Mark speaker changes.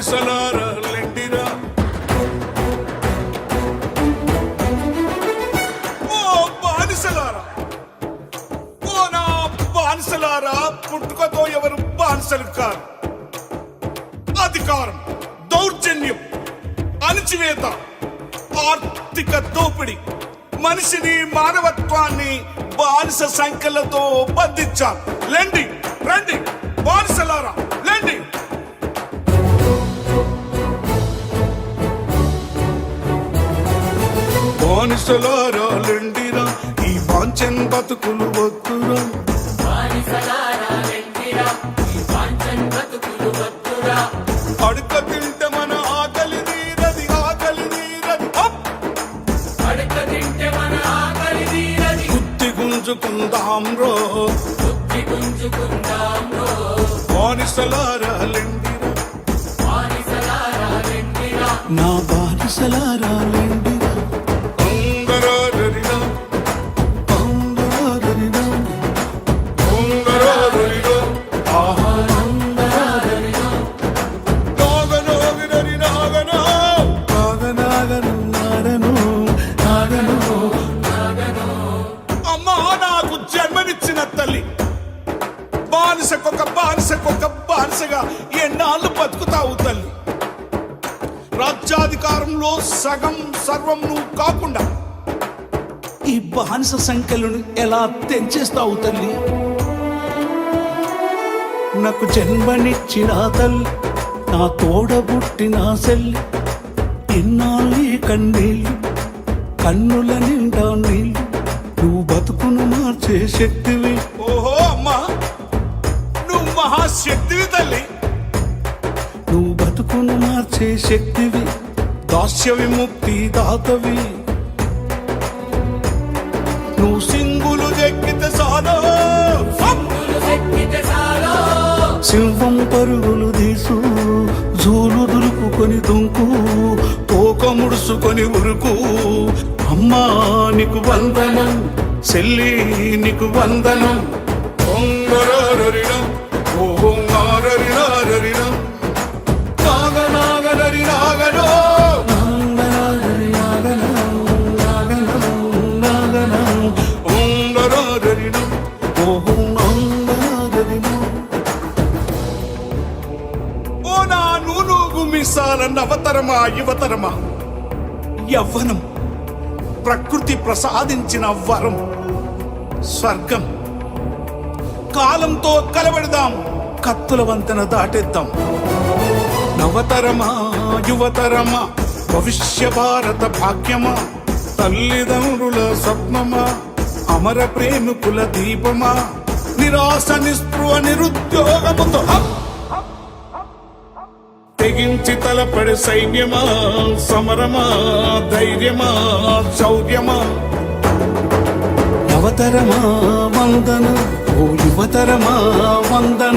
Speaker 1: గుడిసలారా నా బానిసలారా పుట్టుకతో ఎవరు బానిసలు కారు. అధికారం దౌర్జన్యం అణచివేత ఆర్థిక దోపిడి మనిషిని మానవత్వాన్ని బానిస సంఖ్యలతో బంధించారు. లెండి రండి బానిసలారా. బానిసలారా లెండిరా ఈ వాంఛన్ బతుకులు వద్దురా అడుక తింటే మన ఆకలి తీరది ఆకలి తీరది. అప్! బుద్ధి గుంజుకుందాం రో. బానిసలారా లెండిరా.
Speaker 2: నా బానిసలారా లెండిరా.
Speaker 1: బానిసకొక బానిసకొక బానిసగా ఎన్నాళ్ళు బతుకుతావు తల్లి? రాజ్యాధికారంలో సగం సర్వం నువ్వు కాకుండా
Speaker 2: ఈ బానిస సంఖ్యలను ఎలా తెంచేస్తావు తల్లి? నాకు జన్మనిచ్చిన తల్లి నా తోడబుట్టిన సెల్లి ఇన్నాళ్ళు కన్నీళ్ళు కన్నుల నిండా నీళ్ళు నువ్వు బతుకును మార్చే శక్తివి.
Speaker 1: ఓహో శక్తివి నువ్వు తల్లి.
Speaker 2: నువ్వు బతుకును మార్చే శక్తివి
Speaker 1: దాస్య విముక్తి దాతవి. నువ్వు సింగులు దెక్కితే సాలో
Speaker 2: సింహం పరుగులు తీసు జూలు దులుపుకొని దుంకు తోక ముడుసుకొని ఉరుకు. అమ్మా నీకు వందనం చెల్లి నీకు వందనం.
Speaker 1: ఒంగరరిడం ఓంగారరిరారరిడం నాగనాగనరి నాగనో ఒంగరరిడం ఓ నా నూనూగు మీసాల నవతరమా యువతరమా యవ్వనం ప్రకృతి ప్రసాదించిన వరం స్వర్గం కాలంతో కలబెడదాం కత్తుల వంతెన దాటేద్దాం. నవతరమా యువతరమా భవిష్య భారత భాగ్యమా తల్లిదండ్రుల స్వప్నమా అమర ప్రేమికుల దీపమా నిరాశ నిస్పృహ నిరుద్యోగముతో తెగించి తలపడి సైన్యమా సమరమా ధైర్యమా శౌర్యమా.
Speaker 2: నవతరమా వందన ఓ యువతరమా వందన.